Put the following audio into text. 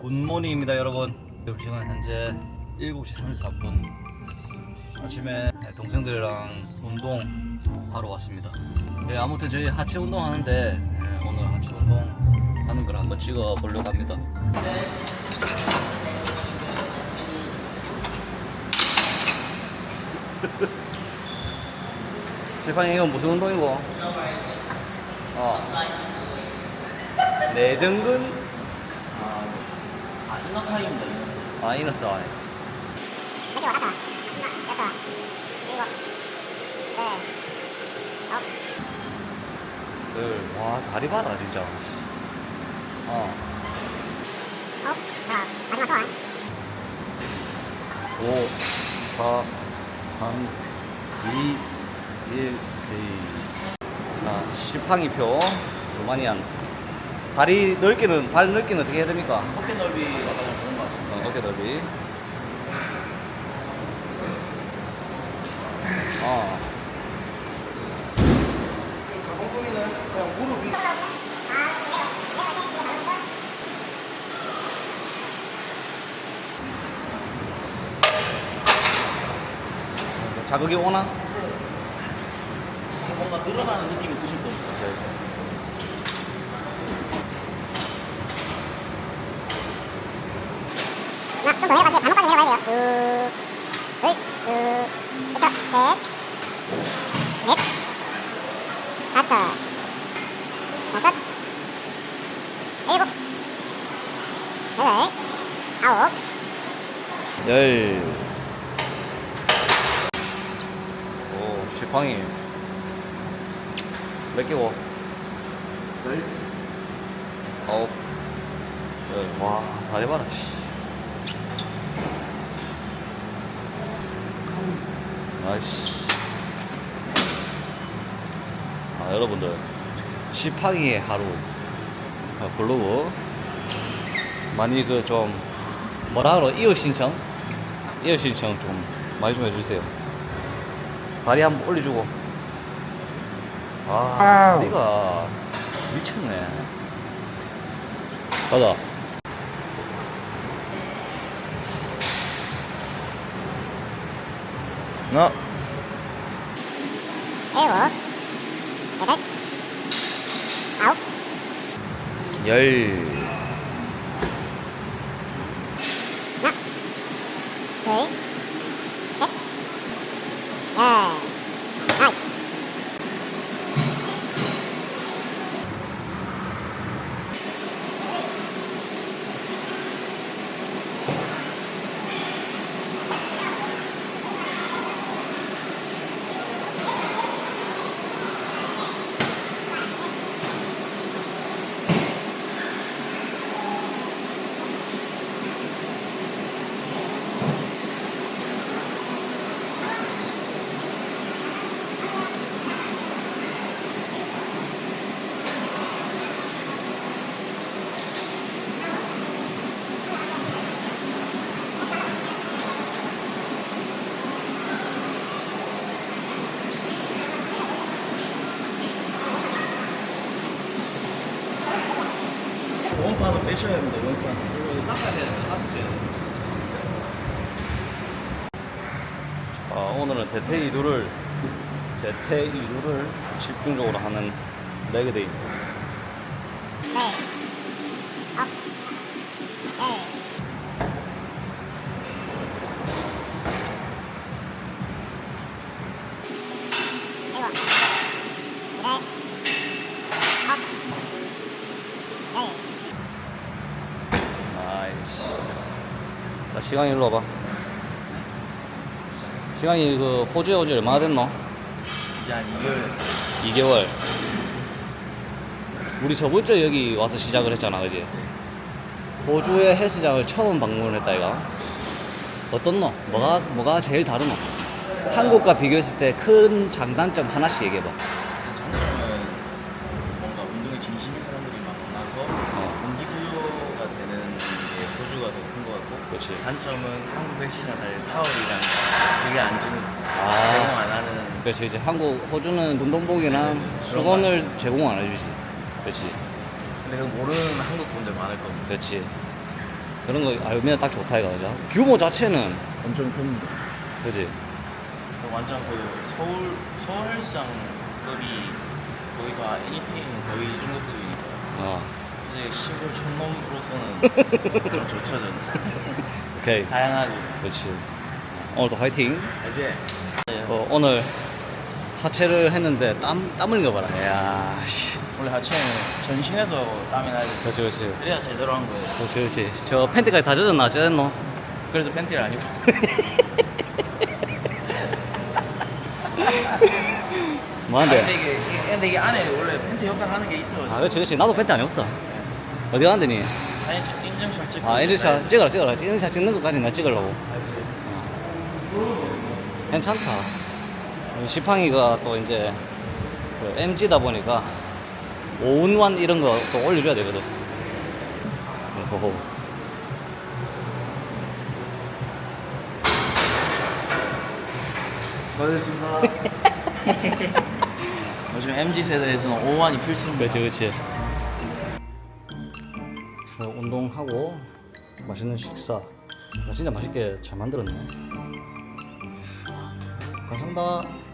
굿모닝입니다 여러분. 지금 시간 현재 7시 34분. 아침에 동생들이랑 운동 하러 왔습니다. 네, 아무튼 저희 하체 운동 하는데 네, 오늘 하체 운동 하는 걸 한번 찍어 보려고 합니다. 실판이 이건 무슨 운동이고? 어. 내전근? 아, 이너. 이너. 아 이렇다 여기 와서 여섯 일곱 네 둘와 다리 봐라 진짜 어 아홉 자 마지막 소환 5 4 3 2 1 자, 시팡이표 조마니안 다리 넓기는 발 넓기는 어떻게 해야 됩니까? 어깨 넓이가 가장 좋은 것 같습니다. 어, 어깨 넓이 어 가동범위는 그냥 무릎 위. 자극이 오나? 뭔가 늘어나는 느낌이 드실 겁니다. 하나 좀 더 내려가세요 발목까지 내려가야 돼요 쭉둘쭉 그쵸 셋넷 다섯 여섯 일곱 여덟 아홉 열. 오, 지팡이. 몇 개고? 열. 아홉. 열. 와, 다리 봐라, 씨. 아이씨. 아, 여러분들. 지팡이의 하루. 아, 블로그. 많이 그 좀, 뭐라 하러, 이웃 신청? 이웃 신청 좀 많이 좀 해주세요. 다리 한번 올려주고. 아, 다리가 미쳤네. 가자. 하나. 일곱 여덟 아홉 열. 하나 둘셋열 나이스 원판은 빼셔야 합니다. 닦으셔야 돼. 아, 오늘은 대퇴 이두를, 대퇴 이두를 집중적으로 하는 레그데이입니다. 아이씨. 나 시간이 일로 와봐. 시간이 그 호주에 온 지 얼마나 됐노? 이제 한 2개월 됐어요. 2개월. 우리 저번 주에 여기 와서 시작을 했잖아, 그지? 호주의 헬스장을 처음 방문했다, 이가. 어떻노? 뭐가, 뭐가 제일 다르노? 한국과 비교했을 때 큰 장단점 하나씩 얘기해봐. 장점은 뭔가 운동에 진심인 사람들이 많아서 게 호주가 더 큰 것 같고 그렇지. 단점은 한국 헬스랑 달리 타월이랑 그게 안 주는 아. 제공 안 하는 그렇지, 이제 한국, 호주는 운동복이나 네, 수건을 제공 안 해주지. 그렇지. 근데 그거 모르는 한국 분들 많을 겁니다. 그렇지. 그런 거 알면 딱 좋다 이거 그죠? 규모 자체는 엄청 큽니다. 그지? 완전 그 서울 서울 헬스장급이 거기가 애니페이는 거의 이 정도급이니까 어 솔직히 시골 촌놈으로서는 좀 좋죠 저는. 오케이 다양하게. 그렇지 오늘도 화이팅 이제 어, 오늘 하체를 했는데 땀, 땀 흘린 거 봐라 이야 씨 원래 하체는 전신에서 땀이 나야 돼. 그렇지 그렇지 그래야 제대로 한 거예요. 그렇지 그렇지 저 팬티까지 다 젖었나 어쩌됐노? 그래서 팬티를 안 입고. 뭐한데? 근데 이게, 이게- 근데 이게 안에 원래 팬티 역할 하는 게 있어가지고. 아 그렇지 그렇지 나도 팬티 안 입었다 어디 가는데니? 사진 찍- 인증샷 찍고. 아 인증샷 찍어라 찍어라 인증샷 찍는 것까지 나 찍으려고 괜찮다 시팡이가 또 이제 그 MG다 보니까 오운완 이런 거 또 올려줘야 되거든 호호. 고맙습니다. 요즘 MZ 세대에서는 오만이 필수입니다. 그렇지 그렇지 저 운동하고 맛있는 식사. 나 진짜 맛있게 잘 만들었네. 감사합니다